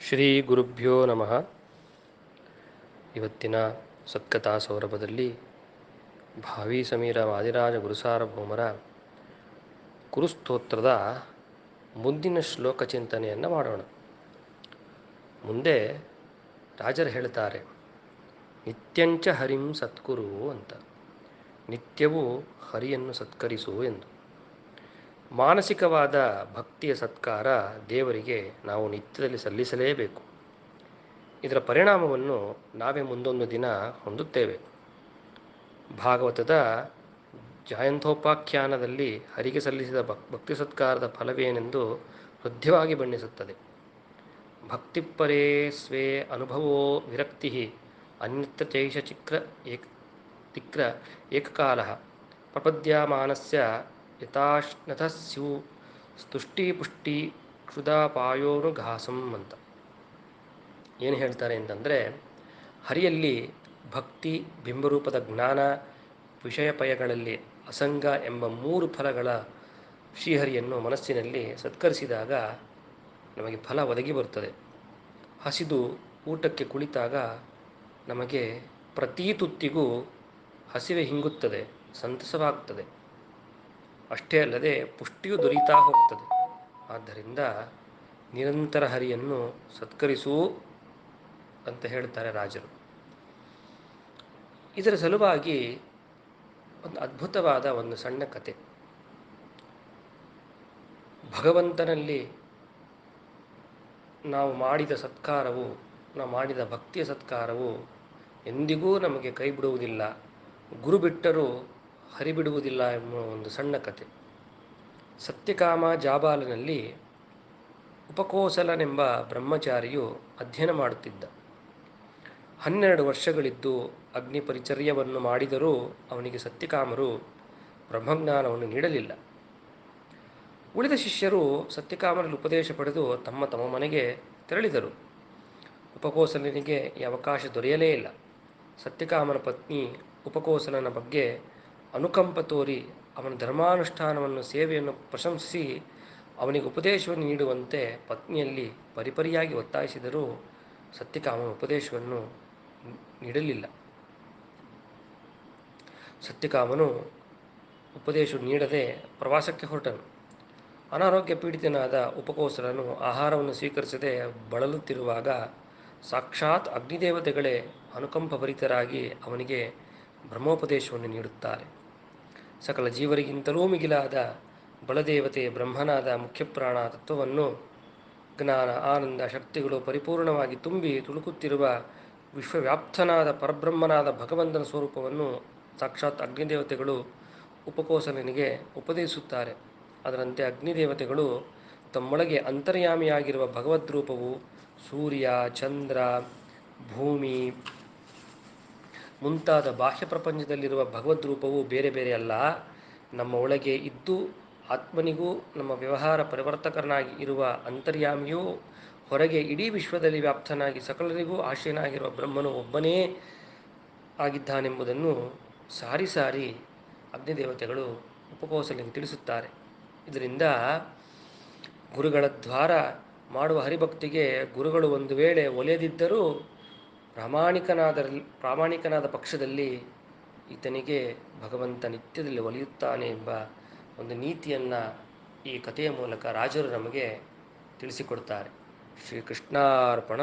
ಶ್ರೀ ಗುರುಭ್ಯೋ ನಮಃ. ಇವತ್ತಿನ ಸತ್ಕಥಾ ಸೌರಭದಲ್ಲಿ ಭಾವಿ ಸಮೀರ ವಾದಿರಾಜ ಗುರುಸಾರ್ವಭೌಮರ ಕುರುಸ್ತೋತ್ರದ ಮುಂದಿನ ಶ್ಲೋಕ ಚಿಂತನೆಯನ್ನು ಮಾಡೋಣ. ಮುಂದೆ ರಾಜರು ಹೇಳ್ತಾರೆ, ನಿತ್ಯಂಚ ಹರಿಂ ಸತ್ಕುರು ಅಂತ. ನಿತ್ಯವೂ ಹರಿಯನ್ನು ಸತ್ಕರಿಸು ಎಂದು. ಮಾನಸಿಕವಾದ ಭಕ್ತಿಯ ಸತ್ಕಾರ ದೇವರಿಗೆ ನಾವು ನಿತ್ಯದಲ್ಲಿ ಸಲ್ಲಿಸಲೇಬೇಕು. ಇದರ ಪರಿಣಾಮವನ್ನು ನಾವೇ ಮುಂದೊಂದು ದಿನ ಹೊಂದುತ್ತೇವೆ. ಭಾಗವತದ ಜಯಂತೋಪಾಖ್ಯಾನದಲ್ಲಿ ಹರಿಗೆ ಸಲ್ಲಿಸಿದ ಭಕ್, ಭಕ್ತಿ ಸತ್ಕಾರದ ಫಲವೇನೆಂದು ಹೃದಯವಾಗಿ ಬಣ್ಣಿಸುತ್ತದೆ. ಭಕ್ತಿಪರೇ ಸ್ವೇ ಅನುಭವೋ ವಿರಕ್ತಿ ಅನ್ಯತ್ರ ಚೈಷ ಚಿಕ್ರ ಏಕ, ತಿಕ್ರ ಏಕಕಾಲ ಪ್ರಪದ್ಯಮಾನಸ್ಯ ಯಥಾಶ್ನಥ ಸ್ಯು ಸ್ತುಷ್ಟಿ ಪುಷ್ಟಿ ಕ್ಷುಧಾಪಾಯೋನುಘಾಸಂ ಅಂತ. ಏನು ಹೇಳ್ತಾರೆ ಅಂತಂದರೆ, ಹರಿಯಲ್ಲಿ ಭಕ್ತಿ, ಬಿಂಬರೂಪದ ಜ್ಞಾನ, ವಿಷಯಪಯಗಳಲ್ಲಿ ಅಸಂಗ ಎಂಬ ಮೂರು ಫಲಗಳ ಶ್ರೀಹರಿಯನ್ನು ಮನಸ್ಸಿನಲ್ಲಿ ಸತ್ಕರಿಸಿದಾಗ ನಮಗೆ ಫಲ ಒದಗಿ ಬರುತ್ತದೆ. ಹಸಿದು ಊಟಕ್ಕೆ ಕುಳಿತಾಗ ನಮಗೆ ಪ್ರತಿ ತುತ್ತಿಗೂ ಹಸಿವೆ ಹಿಂಗುತ್ತದೆ, ಸಂತಸವಾಗ್ತದೆ. ಅಷ್ಟೇ ಅಲ್ಲದೆ ಪುಷ್ಟಿಯು ದೊರೀತಾ ಹೋಗ್ತದೆ. ಆದ್ದರಿಂದ ನಿರಂತರ ಹರಿಯನ್ನು ಸತ್ಕರಿಸು ಅಂತ ಹೇಳ್ತಾರೆ ರಾಜರು. ಇದರ ಸಲುವಾಗಿ ಒಂದು ಅದ್ಭುತವಾದ ಒಂದು ಸಣ್ಣ ಕತೆ. ಭಗವಂತನಲ್ಲಿ ನಾವು ಮಾಡಿದ ಸತ್ಕಾರವು, ನಾವು ಮಾಡಿದ ಭಕ್ತಿಯ ಸತ್ಕಾರವು ಎಂದಿಗೂ ನಮಗೆ ಕೈ ಬಿಡುವುದಿಲ್ಲ ಗುರು ಬಿಟ್ಟರೂ ಹರಿಬಿಡುವುದಿಲ್ಲ ಎಂಬ ಒಂದು ಸಣ್ಣ ಕತೆ. ಸತ್ಯಕಾಮ ಜಾಬಾಲನಲ್ಲಿ ಉಪಕೋಸಲನೆಂಬ ಬ್ರಹ್ಮಚಾರಿಯು ಅಧ್ಯಯನ ಮಾಡುತ್ತಿದ್ದ. ಹನ್ನೆರಡು ವರ್ಷಗಳಿದ್ದು ಅಗ್ನಿ ಪರಿಚರ್ಯವನ್ನು ಮಾಡಿದರೂ ಅವನಿಗೆ ಸತ್ಯಕಾಮರು ಬ್ರಹ್ಮಜ್ಞಾನವನ್ನು ನೀಡಲಿಲ್ಲ. ಉಳಿದ ಶಿಷ್ಯರು ಸತ್ಯಕಾಮರಲ್ಲಿ ಉಪದೇಶ ಪಡೆದು ತಮ್ಮ ತಮ್ಮ ಮನೆಗೆ ತೆರಳಿದರು. ಉಪಕೋಸಲನಿಗೆ ಈ ಅವಕಾಶ ದೊರೆಯಲೇ ಇಲ್ಲ. ಸತ್ಯಕಾಮನ ಪತ್ನಿ ಉಪಕೋಸಲನ ಬಗ್ಗೆ ಅನುಕಂಪ ತೋರಿ ಅವನ ಧರ್ಮಾನುಷ್ಠಾನವನ್ನು ಸೇವೆಯನ್ನು ಪ್ರಶಂಸಿಸಿ ಅವನಿಗೆ ಉಪದೇಶವನ್ನು ನೀಡುವಂತೆ ಪತ್ನಿಯಲ್ಲಿ ಪರಿಪರಿಯಾಗಿ ಒತ್ತಾಯಿಸಿದರೂ ಸತ್ಯಕಾಮನ ಉಪದೇಶವನ್ನು ನೀಡಲಿಲ್ಲ. ಸತ್ಯಕಾಮನು ಉಪದೇಶ ನೀಡದೆ ಪ್ರವಾಸಕ್ಕೆ ಹೊರಟನು. ಅನಾರೋಗ್ಯ ಪೀಡಿತನಾದ ಉಪಕೋಸರನು ಆಹಾರವನ್ನು ಸ್ವೀಕರಿಸದೆ ಬಳಲುತ್ತಿರುವಾಗ ಸಾಕ್ಷಾತ್ ಅಗ್ನಿದೇವತೆಗಳೇ ಅನುಕಂಪಭರಿತರಾಗಿ ಅವನಿಗೆ ಬ್ರಹ್ಮೋಪದೇಶವನ್ನು ನೀಡುತ್ತಾರೆ. ಸಕಲ ಜೀವರಿಗಿಂತಲೂ ಮಿಗಿಲಾದ ಬಲದೇವತೆ ಬ್ರಹ್ಮನಾದ ಮುಖ್ಯಪ್ರಾಣ ತತ್ವವನ್ನು ಜ್ಞಾನ, ಆನಂದ, ಶಕ್ತಿಗಳು ಪರಿಪೂರ್ಣವಾಗಿ ತುಂಬಿ ತುಳುಕುತ್ತಿರುವ ವಿಶ್ವವ್ಯಾಪ್ತನಾದ ಪರಬ್ರಹ್ಮನಾದ ಭಗವಂತನ ಸ್ವರೂಪವನ್ನು ಸಾಕ್ಷಾತ್ ಅಗ್ನಿದೇವತೆಗಳು ಉಪಕೋಸಲನಿಗೆ ಉಪದೇಶಿಸುತ್ತಾರೆ. ಅದರಂತೆ ಅಗ್ನಿದೇವತೆಗಳು ತಮ್ಮೊಳಗೆ ಅಂತರ್ಯಾಮಿಯಾಗಿರುವ ಭಗವದ್ರೂಪವು ಸೂರ್ಯ, ಚಂದ್ರ, ಭೂಮಿ ಮುಂತಾದ ಬಾಹ್ಯ ಪ್ರಪಂಚದಲ್ಲಿರುವ ಭಗವದ್ರೂಪವು ಬೇರೆ ಬೇರೆ ಅಲ್ಲ. ನಮ್ಮ ಒಳಗೆ ಇದ್ದು ಆತ್ಮನಿಗೂ ನಮ್ಮ ವ್ಯವಹಾರ ಪರಿವರ್ತಕನಾಗಿ ಇರುವ ಅಂತರ್ಯಾಮಿಯೂ ಹೊರಗೆ ಇಡೀ ವಿಶ್ವದಲ್ಲಿ ವ್ಯಾಪ್ತನಾಗಿ ಸಕಲರಿಗೂ ಆಶೀನಾಗಿರುವ ಬ್ರಹ್ಮನು ಒಬ್ಬನೇ ಆಗಿದ್ದಾನೆಂಬುದನ್ನು ಸಾರಿ ಸಾರಿ ಅಗ್ನಿದೇವತೆಗಳು ಉಪಕೋಸಲಿಗೆ ತಿಳಿಸುತ್ತಾರೆ. ಇದರಿಂದ ಗುರುಗಳ ದ್ವಾರ ಮಾಡುವ ಹರಿಭಕ್ತಿಗೆ ಗುರುಗಳು ಒಂದು ವೇಳೆ ಒಲೆಯದಿದ್ದರೂ ಪ್ರಾಮಾಣಿಕನಾದ ಪ್ರಾಮಾಣಿಕನಾದ ಪಕ್ಷದಲ್ಲಿ ಈತನಿಗೆ ಭಗವಂತ ನಿತ್ಯದಲ್ಲಿ ಒಲಿಯುತ್ತಾನೆ ಎಂಬ ಒಂದು ನೀತಿಯನ್ನು ಈ ಕಥೆಯ ಮೂಲಕ ರಾಜರು ನಮಗೆ ತಿಳಿಸಿಕೊಡ್ತಾರೆ. ಶ್ರೀಕೃಷ್ಣಾರ್ಪಣ